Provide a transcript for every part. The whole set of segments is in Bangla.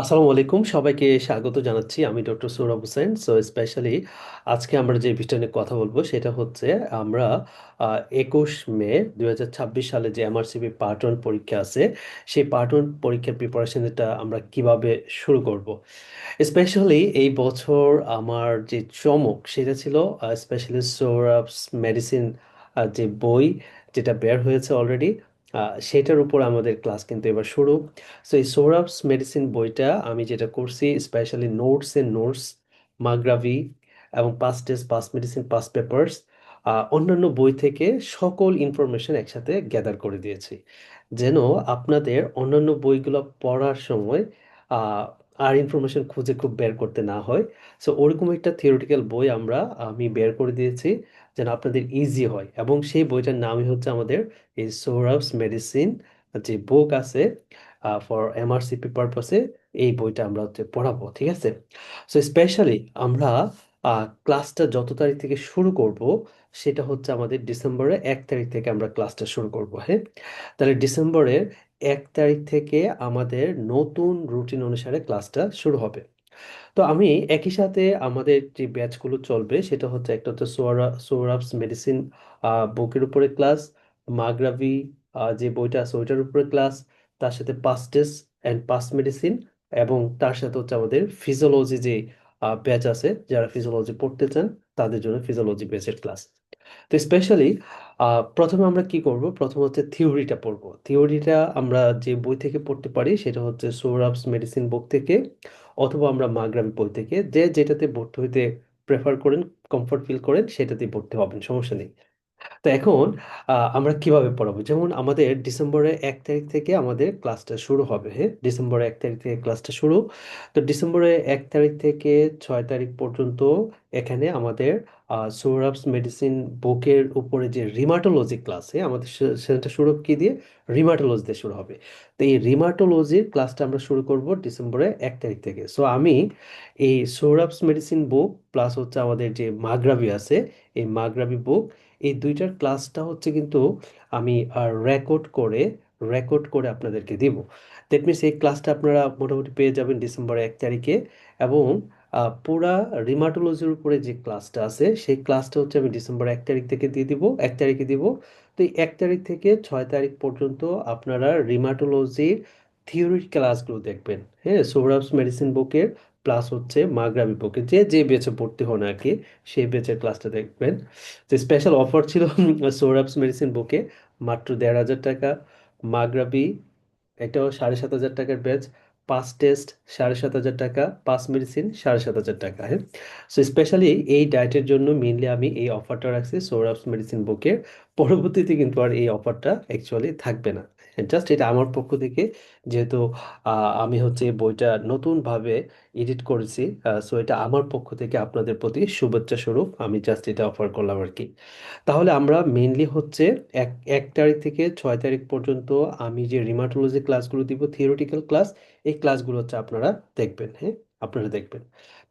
আসসালামু আলাইকুম। সবাইকে স্বাগত জানাচ্ছি আমি doctor Sourav Hossain. So specially আজকে আমরা যে বিষয়টা নিয়ে কথা বলব সেটা হচ্ছে আমরা একুশ মে দু হাজার ছাব্বিশ সালে যে এমআরসিপি পার্ট ওয়ান পরীক্ষা আছে, সেই পার্ট ওয়ান পরীক্ষার প্রিপারেশনটা আমরা কীভাবে শুরু করব? স্পেশালি এই বছর আমার যে চমক সেটা ছিল স্পেশালি সৌরভস মেডিসিন যে বই যেটা বের হয়েছে অলরেডি সেটার উপর আমাদের ক্লাস কিন্তু এবার শুরু। সো এই সৌরভস মেডিসিন বইটা আমি যেটা করছি স্পেশালি নোটস এন্ড নোটস মাগ্রাভি এবং pass test pass medicine pass papers অন্যান্য বই থেকে সকল ইনফরমেশন একসাথে গ্যাদার করে দিয়েছি। যেন আপনাদের অন্যান্য বইগুলো পড়ার সময় আর ইনফরমেশন খুঁজে খুব বের করতে না হয়। সো ওরকম একটা থিওরিটিক্যাল বই আমরা, আমি বের করে দিয়েছি। যেন আপনাদের ইজি হয়। এবং সেই বইটার নামই হচ্ছে আমাদের এই সৌরভস মেডিসিন যে বুক আছে ফর এমআরসিপি পারপাসে এই বইটা আমরা হচ্ছে পড়াবো, ঠিক আছে? সো স্পেশালি আমরা ক্লাসটা যত তারিখ থেকে শুরু করব, সেটা হচ্ছে আমাদের ডিসেম্বরের এক তারিখ থেকে আমরা ক্লাসটা শুরু করব হ্যাঁ? তাহলে ডিসেম্বরের এক তারিখ থেকে আমাদের নতুন রুটিন অনুসারে ক্লাসটা শুরু হবে। তো আমি একই সাথে আমাদের যে ব্যাচগুলো চলবে, সেটা হচ্ছে একটা হচ্ছে সোয়ারা সোরাবস মেডিসিন বুকের উপরে ক্লাস মাগরাভি যে বইটা আছে ওইটার উপরে ক্লাস তার সাথে পাস্টেস অ্যান্ড পাস মেডিসিন এবং তার সাথে হচ্ছে আমাদের ফিজিওলজি যে ব্যাচ আছে, যারা ফিজিওলজি পড়তে চান, তাদের জন্য ফিজিওলজি ব্যাচের ক্লাস তো স্পেশালি প্রথমে আমরা কি করব? প্রথম হচ্ছে থিওরিটা পড়ব। থিওরিটা আমরা যে বই থেকে পড়তে পারি, সেটা হচ্ছে সৌরভস মেডিসিন বুক থেকে। অথবা আমরা মাগরাবি বই থেকে যে যেটাতে ভর্তি হইতে প্রেফার করেন কমফর্ট ফিল করেন, সেটাতেই ভর্তি হবেন, সমস্যা নেই। তো এখন আমরা কীভাবে পড়াবো? যেমন আমাদের ডিসেম্বরে এক তারিখ থেকে আমাদের ক্লাসটা শুরু হবে হ্যাঁ? ডিসেম্বরের এক তারিখ থেকে ক্লাসটা শুরু। তো ডিসেম্বরে এক তারিখ থেকে ছয় তারিখ পর্যন্ত এখানে আমাদের সৌরভস মেডিসিন বুকের উপরে যে রিমাটোলজি ক্লাসে আমাদের সেটা শুরু কি দিয়ে? রিমাটোলজি দিয়ে শুরু হবে। তো এই রিমাটোলজির ক্লাসটা আমরা শুরু করব ডিসেম্বরের এক তারিখ থেকে। সো আমি এই সৌরভস মেডিসিন বুক প্লাস হচ্ছে আমাদের যে মাগরাবি আছে, এই মাগরাবি বুক এই দুইটার ক্লাসটা হচ্ছে কিন্তু আমি রেকর্ড করে রেকর্ড করে আপনাদেরকে দিব। দ্যাট মিনস এই ক্লাসটা আপনারা মোটামুটি পেয়ে যাবেন ডিসেম্বরের এক তারিখে এবং পুরা রিমাটোলজির উপরে যে ক্লাসটা আছে, সেই ক্লাসটা হচ্ছে আমি ডিসেম্বর এক তারিখ থেকে দিয়ে দিব, এক তারিখে দিব। তো এই এক তারিখ থেকে ছয় তারিখ পর্যন্ত আপনারা রিমাটোলজির থিওরি ক্লাসগুলো দেখবেন। হ্যাঁ সৌরভস মেডিসিন বুকের প্লাস হচ্ছে মাগরাবি বুকে যে যে বেচে ভর্তি হন আর কি, সেই বেচের ক্লাসটা দেখবেন। যে স্পেশাল অফার ছিল সৌরভস মেডিসিন বুকে মাত্র দেড় হাজার টাকা। মাগরাবি এটাও সাড়ে সাত হাজার টাকার ব্যাচ পাস টেস্ট সাড়ে সাত হাজার টাকা পাঁচ মেডিসিন সাড়ে সাত হাজার টাকা হ্যাঁ? সো স্পেশালি এই ডায়েটের জন্য মেনলি আমি এই অফারটা রাখছি সৌরভ মেডিসিন বুকের পরবর্তীতে কিন্তু আর এই অফারটা অ্যাকচুয়ালি থাকবে না। জাস্ট এটা আমার পক্ষ থেকে, যেহেতু আমি হচ্ছে বইটা নতুনভাবে এডিট করেছি সো এটা আমার পক্ষ থেকে আপনাদের প্রতি শুভেচ্ছা স্বরূপ, আমি জাস্ট এটা অফার করলাম আর কি তাহলে আমরা মেইনলি হচ্ছে এক এক তারিখ থেকে ছয় তারিখ পর্যন্ত আমি যে রিমাটোলজি ক্লাসগুলো দিব থিওরিটিক্যাল ক্লাস এই ক্লাসগুলো হচ্ছে আপনারা দেখবেন হ্যাঁ? আপনারা দেখবেন।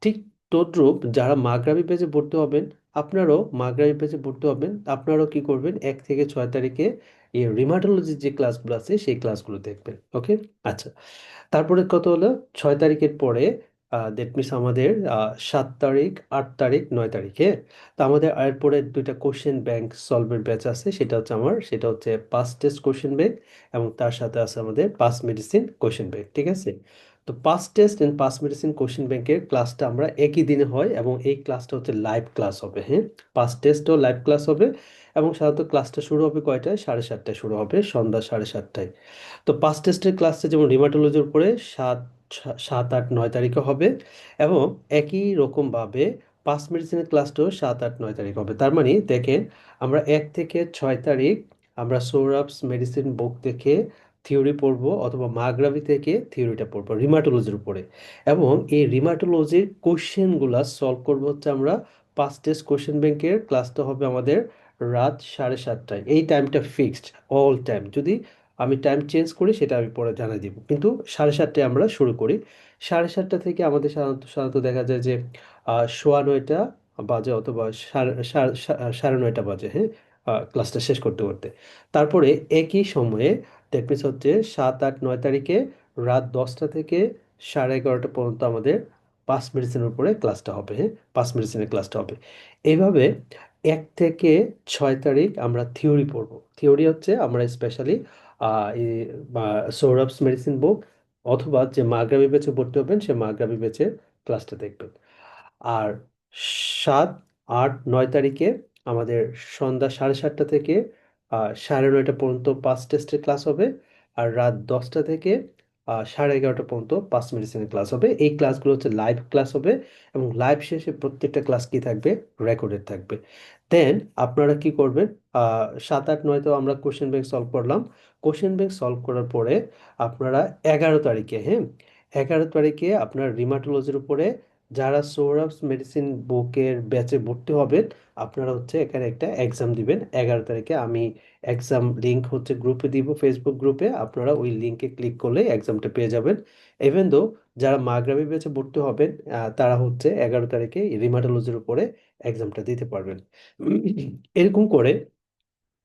ঠিক তদ্রূপ যারা মাগরাবি পেজে ভর্তি হবেন, আপনারাও মাগরাবি পেজে ভর্তি হবেন, আপনারাও কি করবেন, এক থেকে ছয় তারিখে এই রিমাটোলজির যে ক্লাসগুলো আছে, সেই ক্লাসগুলো দেখবেন ওকে আচ্ছা তারপরে কত হলো? ছয় তারিখের পরে দ্যাট মিনস আমাদের সাত তারিখ, আট তারিখ, নয় তারিখে তো আমাদের এরপরে দুইটা কোশ্চেন ব্যাংক সলভের ব্যাচ আছে, সেটা হচ্ছে আমার, সেটা হচ্ছে পাঁচ টেস্ট কোশ্চেন ব্যাংক এবং তার সাথে আছে আমাদের পাঁচ মেডিসিন কোশ্চেন ব্যাংক ঠিক আছে? তো pass test and pass medicine question ব্যাংকের ক্লাসটা আমরা একই দিনে হয় এবং এই ক্লাসটা হচ্ছে লাইভ ক্লাস হবে হ্যাঁ? পাস টেস্টও লাইভ ক্লাস হবে এবং সাধারণত ক্লাসটা শুরু হবে কয়টায়? সাড়ে সাতটায় শুরু হবে, সন্ধ্যা সাড়ে সাতটায়। তো পাস টেস্টের ক্লাসটা যেমন রিমাটোলজির উপরে সাত সাত, আট, নয় তারিখে হবে এবং একই রকমভাবে পাস মেডিসিনের ক্লাসটাও সাত, আট, নয় তারিখ হবে। তার মানে দেখেন আমরা এক থেকে ছয় তারিখ আমরা সৌরভস মেডিসিন বুক থেকে থিওরি পড়ব অথবা মাগরাবি থেকে থিওরিটা পড়ব রিমাটোলজির উপরে। এবং এই রিমাটোলজির কোশ্চেনগুলা সলভ করব হচ্ছে আমরা পাস টেস্ট কোশ্চেন ব্যাংকের ক্লাসটা হবে আমাদের রাত সাড়ে সাতটায়। এই টাইমটা ফিক্সড অল টাইম যদি আমি টাইম চেঞ্জ করি সেটা আমি পরে জানাই দিব। কিন্তু সাড়ে সাতটায় আমরা শুরু করি। সাড়ে সাতটা থেকে আমাদের সাধারণত সাধারণত দেখা যায় যে সোয়া নয়টা বাজে অথবা সাড়ে নয়টা বাজে হ্যাঁ? ক্লাসটা শেষ করতে করতে। তারপরে একই সময়ে দ্যাট মিনস হচ্ছে সাত আট নয় তারিখে রাত দশটা থেকে সাড়ে এগারোটা পর্যন্ত আমাদের পাঁচ মেডিসিনের উপরে ক্লাসটা হবে হ্যাঁ? পাঁচ মেডিসিনের ক্লাসটা হবে। এইভাবে এক থেকে ছয় তারিখ আমরা থিওরি পড়ব। থিওরি হচ্ছে আমরা স্পেশালি সৌরভস মেডিসিন বুক অথবা যে মাগরাবি ব্যাচে ভর্তি হবেন সে মাগরাবি ব্যাচের ক্লাসটা দেখবেন। আর সাত, আট, নয় তারিখে আমাদের সন্ধ্যা সাড়ে সাতটা থেকে সাড়ে নয়টা পর্যন্ত পাঁচ টেস্টের ক্লাস হবে আর রাত দশটা থেকে সাড়ে এগারোটা পর্যন্ত পাঁচ মেডিসিনের ক্লাস হবে। এই ক্লাসগুলো হচ্ছে লাইভ ক্লাস হবে এবং লাইভ শেষে প্রত্যেকটা ক্লাস কি থাকবে? রেকর্ডেড থাকবে। দেন আপনারা কি করবেন? সাত আট নয় তো আমরা কোশ্চেন ব্যাংক সলভ করলাম। কোশ্চেন ব্যাংক সলভ করার পরে আপনারা এগারো তারিখে হ্যাঁ? এগারো তারিখে আপনার রিমাটোলজির উপরে যারা সৌরভস মেডিসিন বুকের ব্যাচে ভর্তি হবেন, আপনারা হচ্ছে এখানে একটা এক্সাম দিবেন। এগারো তারিখে আমি এক্সাম লিঙ্ক হচ্ছে গ্রুপে দিব ফেসবুক গ্রুপে আপনারা ওই লিঙ্কে ক্লিক করলে এক্সামটা পেয়ে যাবেন। ইভেন দো যারা মাগরাবি ব্যাচে ভর্তি হবেন তারা হচ্ছে এগারো তারিখে রিমাটোলজির উপরে এক্সামটা দিতে পারবেন। এরকম করে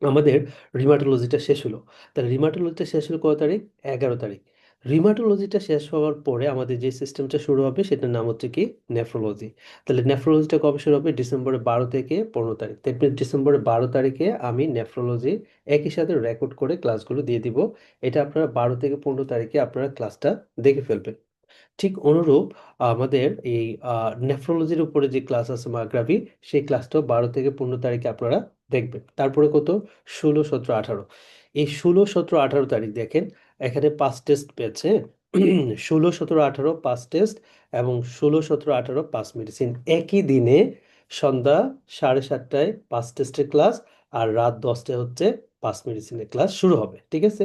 আমাদের রিমাটোলজিটা শেষ হলো। তাহলে রিমাটোলজিটা শেষ হলো কত তারিখ? এগারো তারিখ। রিমাটোলজিটা শেষ হওয়ার পরে আমাদের যে সিস্টেমটা শুরু হবে সেটার নাম হচ্ছে কি নেফ্রোলজি তাহলে নেফ্রোলজিটা কবে শুরু হবে? ডিসেম্বরের বারো থেকে পনেরো তারিখ। তারপরে ডিসেম্বরের বারো তারিখে আমি নেফ্রোলজি একই সাথে রেকর্ড করে ক্লাসগুলো দিয়ে দিব। এটা আপনারা বারো থেকে পনেরো তারিখে আপনারা ক্লাসটা দেখে ফেলবেন। ঠিক অনুরূপ আমাদের এই নেফ্রোলজির উপরে যে ক্লাস আছে মাগরাবি, সেই ক্লাসটাও বারো থেকে পনেরো তারিখে আপনারা দেখবেন। তারপরে কত? ষোলো, সতেরো, আঠারো। এই ষোলো, সতেরো, আঠারো তারিখ দেখেন এখানে পাঁচ টেস্ট পেয়েছে। ষোলো, সতেরো, আঠারো পাঁচ টেস্ট এবং ষোলো, সতেরো, আঠারো পাঁচ মেডিসিন একই দিনে সন্ধ্যা সাড়ে সাতটায় পাঁচ টেস্টের ক্লাস আর রাত দশটায় হচ্ছে পাঁচ মেডিসিনের ক্লাস শুরু হবে। ঠিক আছে?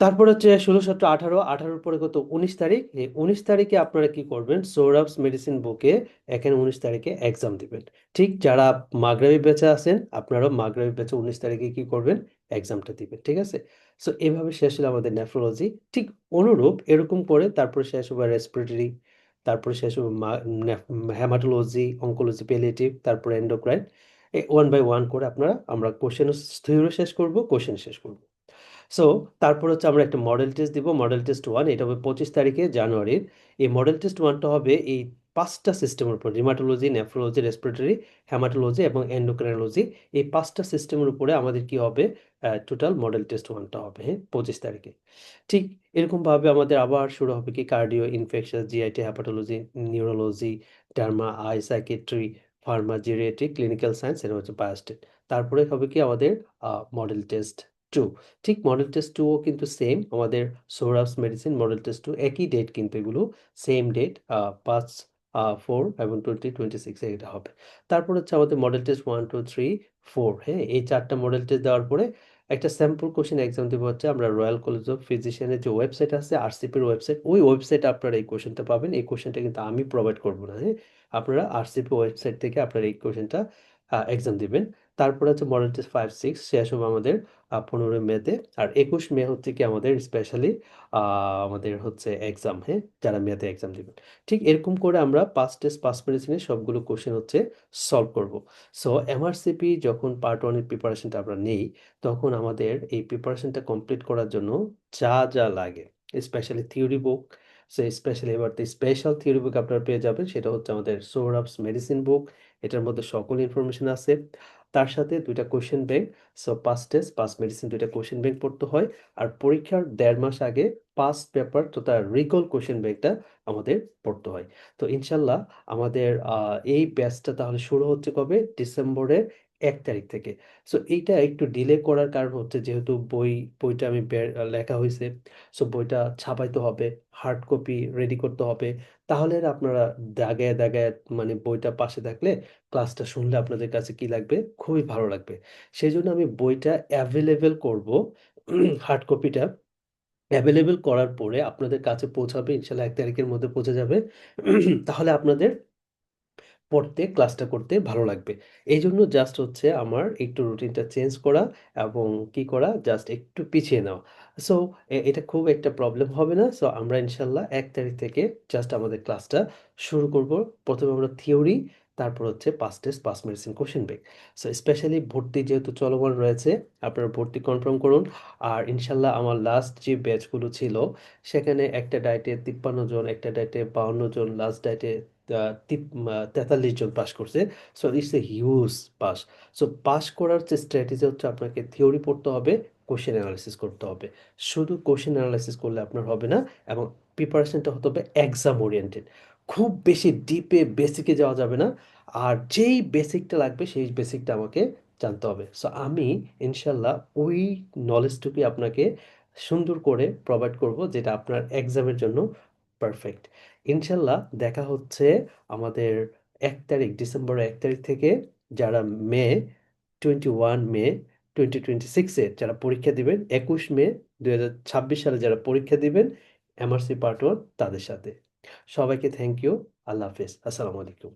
তারপর হচ্ছে ষোলো, সতেরো, আঠারো, আঠারোর পরে কত? উনিশ তারিখ। উনিশ তারিখে আপনারা কি করবেন? সৌরভস মেডিসিন বুকে এখানে উনিশ তারিখে এক্সাম দিবেন। ঠিক যারা মাগরাবি ব্যাচে আছেন, আপনারাও মাগরাবি ব্যাচে উনিশ তারিখে কি করবেন? এক্সামটা দিবেন। ঠিক আছে? সো এভাবে শেষ হলো আমাদের নেফ্রোলজি ঠিক অনুরূপ এরকম করে তারপরে শেষ হবে রেসপিরেটরি তারপরে শেষ হবে হ্যামাটোলজি অঙ্কোলজি পেলিয়েটিভ তারপরে এন্ডোক্রাইন এই ওয়ান বাই ওয়ান করে আপনারা, আমরা কোশ্চেন থিওরি শেষ করব কোশ্চেন শেষ করব। সো তারপর হচ্ছে আমরা একটা মডেল টেস্ট দিব। মডেল টেস্ট ওয়ান এটা হবে পঁচিশ তারিখে জানুয়ারির। এই মডেল টেস্ট ওয়ানটা হবে এই পাঁচটা সিস্টেমের উপর রিমাটোলজি নেফ্রোলজি রেসপিরেটরি হ্যামাটোলজি এবং এন্ডোক্রাইনোলজি এই পাঁচটা সিস্টেমের উপরে আমাদের কি হবে? টোটাল মডেল টেস্ট ওয়ানটা হবে হ্যাঁ পঁচিশ তারিখে। ঠিক এরকমভাবে আমাদের আবার শুরু হবে কি? Cardio infection GIT hepatology neurology derma eye psychiatry pharma geriatric clinical science এটা হচ্ছে বায়োস্টেট তারপরে হবে কি? আমাদের মডেল টেস্ট টু ঠিক মডেল টেস্ট টুও কিন্তু সেম আমাদের Sourav's medicine model test two একই ডেট কিন্তু এগুলো সেম ডেট পাঁচ ফোর এবং টোয়েন্টি টোয়েন্টি সিক্সে এটা হবে। তারপর হচ্ছে আমাদের model test one two three four হ্যাঁ? এই চারটা মডেল টেস্ট দেওয়ার পরে একটা স্যাম্পল কোশ্চেন এক্সাম দেবো হচ্ছে আমরা রয়্যাল কলেজ অফ ফিজিশিয়ানের যে ওয়েবসাইট আছে আরসিপির ওয়েবসাইট ওই ওয়েবসাইটে আপনারা এই কোশ্চেনটা পাবেন। এই কোশ্চেনটা কিন্তু আমি প্রোভাইড করব না হ্যাঁ? আপনারা আরসিপি ওয়েবসাইট থেকে আপনারা এই কোশ্চেনটা এক্সাম দিবেন। তারপরে হচ্ছে মডেল টেস্ট ফাইভ সিক্স শেষ হবে আমাদের পনেরোই মেতে। আর একুশ মে হচ্ছে কি আমাদের স্পেশালি আমাদের হচ্ছে এক্সাম হ্যাঁ? যারা মেতে এক্সাম দিবেন। ঠিক এরকম করে আমরা পাঁচ টেস্ট পাঁচ মেডিসিনের সবগুলো কোশ্চেন হচ্ছে সলভ করব। সো এমআরসিপি যখন পার্ট ওয়ানের প্রিপারেশনটা আমরা নেই, তখন আমাদের এই প্রিপারেশনটা কমপ্লিট করার জন্য যা যা লাগে specially theory book so specially এবার স্পেশাল থিওরি বুক আপনারা পেয়ে যাবেন, সেটা হচ্ছে আমাদের সৌরভস মেডিসিন বুক এটার মধ্যে সকল ইনফরমেশন আছে। তার সাথে দুইটা কোশ্চেন ব্যাংক সো পাঁচ টেস্ট পাঁচ মেডিসিন দুইটা কোশ্চেন ব্যাংক পড়তে হয়। আর পরীক্ষার দেড় মাস আগে পাস পেপার তো তার রিকল কোশ্চেন ব্যাংকটা আমাদের পড়তে হয়। তো ইনশাল্লাহ আমাদের এই ব্যাচটা তাহলে শুরু হচ্ছে কবে? ডিসেম্বরের এক তারিখ থেকে। সো এইটা একটু ডিলে করার কারণ হচ্ছে যেহেতু বই, বইটা আমি লেখা হয়েছে সো বইটা ছাপাইতে হবে হার্ড কপি রেডি করতে হবে। তাহলে আপনারা দাগায় দাগায় মানে বইটা পাশে থাকলে ক্লাসটা শুনলে আপনাদের কাছে কি লাগবে? খুবই ভালো লাগবে। সেই জন্য আমি বইটা অ্যাভেলেবেল করব হার্ড কপিটা অ্যাভেলেবেল করার পরে আপনাদের কাছে পৌঁছাবে, ইনশাল্লাহ এক তারিখের মধ্যে পৌঁছে যাবে। তাহলে আপনাদের পড়তে, ক্লাসটা করতে ভালো লাগবে। এই জন্য জাস্ট হচ্ছে আমার একটু রুটিনটা চেঞ্জ করা এবং কি করা? জাস্ট একটু পিছিয়ে নেওয়া। সো এটা খুব একটা প্রবলেম হবে না। সো আমরা ইনশাল্লাহ এক তারিখ থেকে জাস্ট আমাদের ক্লাসটা শুরু করব। প্রথমে আমরা থিওরি তারপর হচ্ছে pass test pass medicine question bank so specially ভর্তি যেহেতু চলমান রয়েছে, আপনারা ভর্তি কনফার্ম করুন। আর ইনশাল্লাহ আমার লাস্ট যে ব্যাচগুলো ছিল, সেখানে একটা ডায়েটে তিপ্পান্ন জন, একটা ডায়েটে বাউন্ন জন লাস্ট ডায়েটে তেতাল্লিশ জন পাস করছে। So it's a huge pass so pass করার যে স্ট্র্যাটেজি হচ্ছে আপনাকে থিওরি পড়তে হবে কোশ্চেন অ্যানালাইসিস করতে হবে। শুধু কোশ্চেন অ্যানালাইসিস করলে আপনার হবে না, এবং প্রিপারেশনটা হতে হবে এক্সাম ওরিয়েন্টেড খুব বেশি ডিপে বেসিকে যাওয়া যাবে না, আর যেই বেসিকটা লাগবে, সেই বেসিকটা আমাকে জানতে হবে। সো আমি, ইনশাল্লাহ, ওই নলেজটুকুই আপনাকে সুন্দর করে প্রোভাইড করব, যেটা আপনার এক্সামের জন্য পারফেক্ট ইনশাল্লাহ দেখা হচ্ছে আমাদের এক তারিখ, ডিসেম্বর এক তারিখ থেকে যারা May twenty one May twenty twenty সিক্সে যারা পরীক্ষা দিবেন, একুশ মে দু ছাব্বিশ সালে যারা পরীক্ষা দিবেন এমআরসি পার্ট ওয়ান তাদের সাথে। সবাইকে থ্যাংক ইউ আল্লাহ হাফেজ, আসসালামু আলাইকুম।